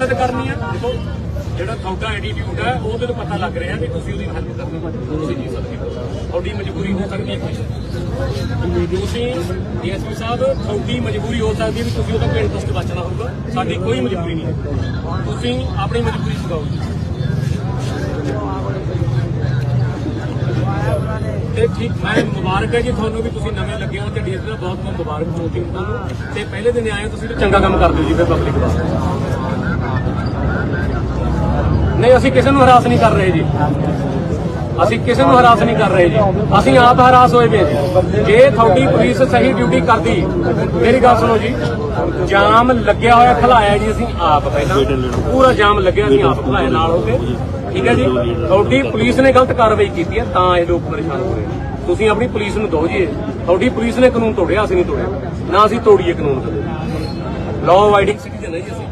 ਮਦਦ ਕਰਨੀ ਆ। ਦੇਖੋ, ਜਿਹੜਾ ਤੁਹਾਡਾ ਐਟੀਟਿਊਡ ਹੈ ਉਹਦੇ ਤੋਂ ਪਤਾ ਲੱਗ ਰਿਹਾ ਵੀ ਤੁਸੀਂ ਉਹਦੀ ਹੈਲਪ ਕਰਨੀ ਤੁਸੀਂ ਜੀ ਸਕਦੇ। ਹੋ ਤੁਹਾਡੀ ਮਜਬੂਰੀ ਹੋ ਸਕਦੀ ਹੈ ਤੁਸੀਂ ਡੀਐਸਪੀ ਸਾਹਿਬ, ਤੁਹਾਡੀ ਮਜਬੂਰੀ ਹੋ ਸਕਦੀ ਹੈ ਵੀ ਤੁਸੀਂ ਉਹਦਾ ਕੋਈ ਇੰਟਰਸਟ ਬਚਣਾ ਹੋਊਗਾ। ਸਾਡੀ ਕੋਈ ਮਜਬੂਰੀ ਨਹੀਂ ਹੈ। ਤੁਸੀਂ ਆਪਣੀ ਮਜਬੂਰੀ ਚੁਕਾਓ ਤੇ ਠੀਕ, ਮੈਂ ਮੁਬਾਰਕ ਹੈ ਜੀ ਤੁਹਾਨੂੰ ਵੀ ਤੁਸੀਂ ਨਵੇਂ ਲੱਗੇ ਹੋ ਤੇ ਡੀਐਸਪੀ ਦਾ ਬਹੁਤ ਬਹੁਤ ਮੁਬਾਰਕ ਹੋਵੇ ਤੁਹਾਨੂੰ ਤੇ ਪਹਿਲੇ ਦਿਨ ਆਏ ਹੋ ਤੁਸੀਂ ਤਾਂ ਚੰਗਾ ਕੰਮ ਕਰਦੇ ਹੋ ਜੀ ਫਿਰ ਪਬਲਿਕ ਵਾਸਤੇ। ਨਹੀਂ, ਅਸੀਂ ਕਿਸੇ ਨੂੰ ਹਰਾਸ ਨਹੀਂ ਕਰ ਰਹੇ ਜੀ। ਅਸੀਂ ਕਿਸੇ ਨੂੰ ਹਰਾਸ ਨਹੀਂ ਕਰ ਰਹੇ ਜੀ। ਅਸੀਂ ਆਪ ਹਰਾਸ ਹੋਏ ਪਏ ਜੇ। ਤੁਹਾਡੀ ਪੁਲਿਸ ਸਹੀ ਡਿਊਟੀ ਕਰਦੀ, ਮੇਰੀ ਗੱਲ ਸੁਣੋ ਜੀ। ਜਾਮ ਲੱਗਿਆ ਹੋਇਆ ਖਲਾਇਆ ਜੀ ਅਸੀਂ ਆਪ ਪਹਿਲਾਂ। ਪੂਰਾ ਜਾਮ ਲੱਗਿਆ ਅਸੀਂ ਆਪ ਖਲਾਇਆ ਨਾਲ ਹੋ ਕੇ। ਠੀਕ ਹੈ ਜੀ? ਤੁਹਾਡੀ ਪੁਲਿਸ ਨੇ ਗਲਤ ਕਾਰਵਾਈ ਕੀਤੀ ਹੈ, ਤਾਂ ਇਹ ਲੋਕ ਪਰੇਸ਼ਾਨ ਹੋ ਰਹੇ ਤੁਸੀਂ ਆਪਣੀ ਪੁਲਿਸ ਨੂੰ ਦਿਓ ਜੀ ਤੁਹਾਡੀ ਪੁਲਿਸ ਨੇ ਕਾਨੂੰਨ ਤੋੜਿਆ, ਅਸੀਂ ਨਹੀਂ ਤੋੜਿਆ। ਨਾ ਅਸੀਂ ਤੋੜੀਏ ਕਾਨੂੰਨ ਕਦੇ। ਲਾਅ ਅਵਾਈਡਿੰਗ ਸਿਟੀਜ਼ਨ ਹੈ ਜੀ ਅਸੀਂ।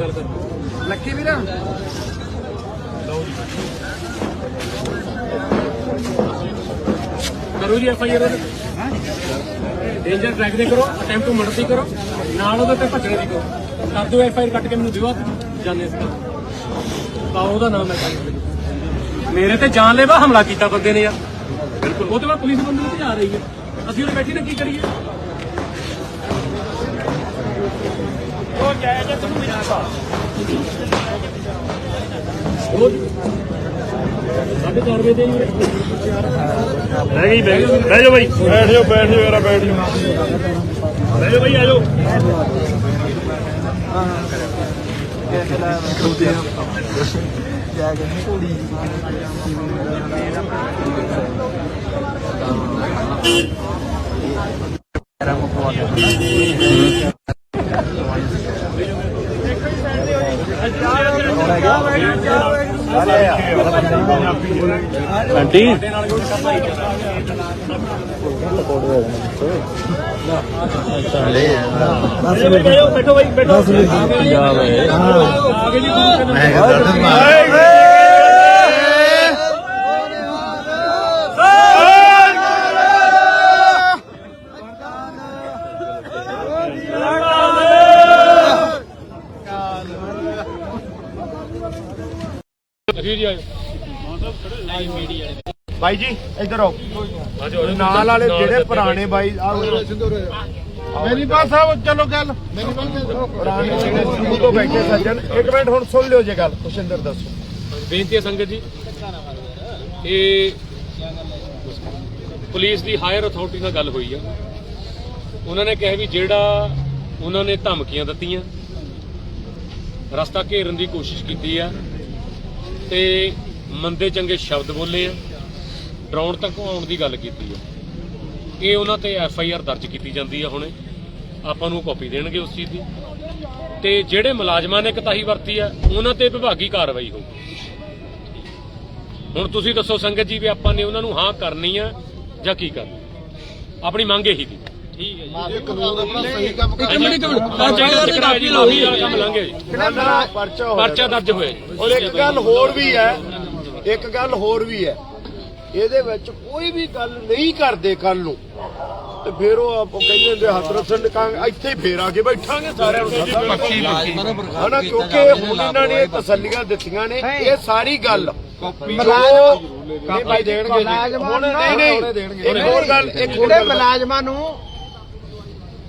ਗੱਲ ਕਰੋ ਲੱਕੀ ਵੀਰਾ ਕਰੋ ਜੀ F I R. Danger track ਦੇ ਕਰੋ, ਅਟੈਂਪਟ ਟੂ ਮਰਡਰ ਦੀ ਕਰੋ, ਨਾਲ ਉਹਦੇ ਤੇ ਭੱਜਣ ਦੀ ਕਰੋ। ਕਰ ਦਿਓ ਐਫ ਆਈ ਆਰ ਕੱਟ ਕੇ ਮੈਨੂੰ ਦਿਓ ਆਪ। ਇਸ ਦਾ ਉਹਦਾ ਨਾਮ ਹੈ ਮੇਰੇ ਤੇ ਜਾਨਲੇਵਾ ਹਮਲਾ ਕੀਤਾ ਬੰਦੇ ਨੇ ਯਾਰ। ਬਿਲਕੁਲ। ਉਹ ਉਹਦੇ ਬਾਅਦ ਪੁਲਿਸ ਬੰਦੇ ਨੂੰ ਭਜਾ ਰਹੀ ਹੈ। ਅਸੀਂ ਉਹਦੇ ਬੈਠੀ ਨੇ, ਕੀ ਕਰੀਏ? ਉਹ ਜਾਇਜ਼ ਹੈ ਤੁਹਾਨੂੰ ਮਿਲਦਾ ਸਾਡੇ 4 ਵਜੇ ਦੇ ਬਹਿ ਗਈ ਬਹਿ ਗਈ ਬਹਿ ਜਾਓ ਬਾਈ ਬੈਠ ਜਾਓ ਬੈਠ ਜਾਓ ਯਾਰਾ ਬੈਠ ਜਾਓ ਬਹਿ ਜਾਓ ਬਾਈ ਆ ਜਾਓ ਜਾ ਕੇ ਘੋੜੀ ਆਂਟੀ? ਬੈਠੋ ਬੈਠੋ ਬਾਈ ਬੈਠੋ। ਪੰਜਾਬ ਹੈ ਮੈਂ ਅਖੀਰ ਬਾਈ ਜੀ, ਇੱਧਰ ਆਓ। ਨਾਲ ਵਾਲੇ ਜਿਹੜੇ ਪੁਰਾਣੇ ਬਾਈ ਆ। ਮੇਰੀ ਬਾਤ ਸਾਹਿਬ, ਚਲੋ ਗੱਲ। ਪੁਰਾਣੇ ਜਿਹੜੇ ਸ਼ੁਰੂ ਤੋਂ ਬੈਠੇ ਸੱਜਣ, ਇੱਕ ਮਿੰਟ ਹੁਣ ਸੁਣ ਲਿਓ ਜੇ ਗੱਲ। ਪੁਸ਼ਿੰਦਰ ਦੱਸੋ। ਬੇਨਤੀ ਹੈ ਸੰਗਤ ਜੀ ਇਹ ਪੁਲਿਸ ਦੀ ਹਾਇਰ ਅਥਾਰਟੀ ਨਾਲ ਗੱਲ ਹੋਈ ਆ। ਉਹਨਾਂ ਨੇ ਕਿਹਾ ਵੀ ਜਿਹੜਾ ਉਹਨਾਂ ਨੇ ਧਮਕੀਆਂ ਦਿੱਤੀਆਂ ਰਸਤਾ ਘੇਰਨ ਦੀ ਕੋਸ਼ਿਸ਼ ਕੀਤੀ ਆ ਤੇ ਮੰਦੇ ਚੰਗੇ ਸ਼ਬਦ ਬੋਲੇ ਆ, ਡਰਾਉਣ ਤੱਕ ਆਉਣ ਦੀ ਗੱਲ ਕੀਤੀ ਆ। ਇਹ ਉਹਨਾਂ ਤੇ ਐਫ ਆਈ ਆਰ ਦਰਜ ਕੀਤੀ ਜਾਂਦੀ ਆ ਹੁਣੇ। ਆਪਾਂ ਨੂੰ ਕਾਪੀ ਦੇਣਗੇ ਉਸ ਚੀਜ਼ ਦੀ। ਤੇ ਜਿਹੜੇ ਮੁਲਾਜ਼ਮਾਂ ਨੇ ਕਤਾਹੀ ਵਰਤੀ ਆ, ਉਹਨਾਂ ਤੇ ਵਿਭਾਗੀ ਕਾਰਵਾਈ ਹੋਊਗੀ। ਹੁਣ ਤੁਸੀਂ ਦੱਸੋ ਸੰਗਤ ਜੀ ਵੀ ਆਪਾਂ ਨੇ ਉਹਨਾਂ ਨੂੰ ਹਾਂ ਕਰਨੀ ਆ ਜਾਂ ਕੀ ਕਰਨਾ? ਆਪਣੀ ਮੰਗ ਇਹੀ ਦੀ। ਕਾਨੂੰਨ ਆਪਣਾ ਸਹੀ ਕੰਮ ਕਰ ਕੰਮ ਲਾਂਗੇ। ਜੀ ਪਰਚਾ ਹੋਇਆ? ਪਰਚਾ ਦਰਜ ਹੋਇਆ ਜੀ। ਔਰ ਇੱਕ ਗੱਲ ਹੋਰ ਵੀ ਹੈ ਇੱਕ ਗੱਲ ਹੋਰ ਵੀ ਹੈ। ਇਹਦੇ ਵਿੱਚ ਕੋਈ ਵੀ ਗੱਲ ਨਹੀਂ ਕਰਦੇ ਕੱਲ ਨੂੰ। ਤੇ ਫਿਰ ਉਹ ਆਪ ਕਹਿੰਦੇ ਹੁੰਦੇ ਹਸਰਤ ਸਿੰਘ ਕਾਂਗ ਇੱਥੇ ਹੀ ਫੇਰ ਆ ਕੇ ਬੈਠਾਂਗੇ ਸਾਰਿਆਂ ਨੂੰ। ਹਨਾ ਕਿਉਂਕਿ ਹੁਣ ਇਹਨਾਂ ਨੇ ਤਸੱਲੀਆਂ ਦਿੱਤੀਆਂ ਨੇ ਇਹ ਸਾਰੀ ਗੱਲ। ਜੋ ਨਹੀਂ ਭਾਈ ਦੇਣਗੇ। ਜੀ ਹੁਣ ਨਹੀਂ ਨਹੀਂ ਇੱਕ ਹੋਰ ਗੱਲ ਇੱਕ ਹੋਰ ਜਿਹੜੇ ਗੱਲ। ਮੁਲਾਜ਼ਮਾਂ ਨੂੰ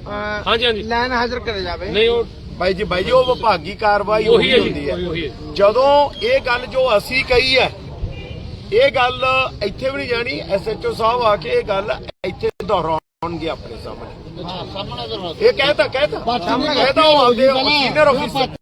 ਹਾਂਜੀ ਹਾਂਜੀ। ਲਾਈਨ ਹਾਜ਼ਰ ਕਰੇ ਜਾਵੇ। ਨਹੀਂ ਉਹ ਬਾਈ ਜੀ ਬਾਈ ਜੀ ਉਹ ਵਿਭਾਗੀ ਕਾਰਵਾਈ ਉਹੀ ਹੈ ਹੁੰਦੀ ਹੈ। ਉਹੀ ਹੈ। ਜਦੋਂ ਇਹ ਗੱਲ ਜੋ ਅਸੀਂ ਕਹੀ ਹੈ ਇਹ ਗੱਲ ਇੱਥੇ ਵੀ ਨਹੀਂ ਜਾਣੀ ਐਸਐਚਓ ਸਾਹਿਬ ਆ ਕੇ ਇਹ ਗੱਲ ਇੱਥੇ ਦੁਹਰਾਉਣਗੇ ਆਪਣੇ ਸਾਹਮਣੇ। ਇਹ ਕਹਿਤਾ ਕਹਿਤਾ ਕਹਿਤਾ ਉਹ ਆਪਦੇ ਸੀਨੀਅਰ ਅਫੀਸਰ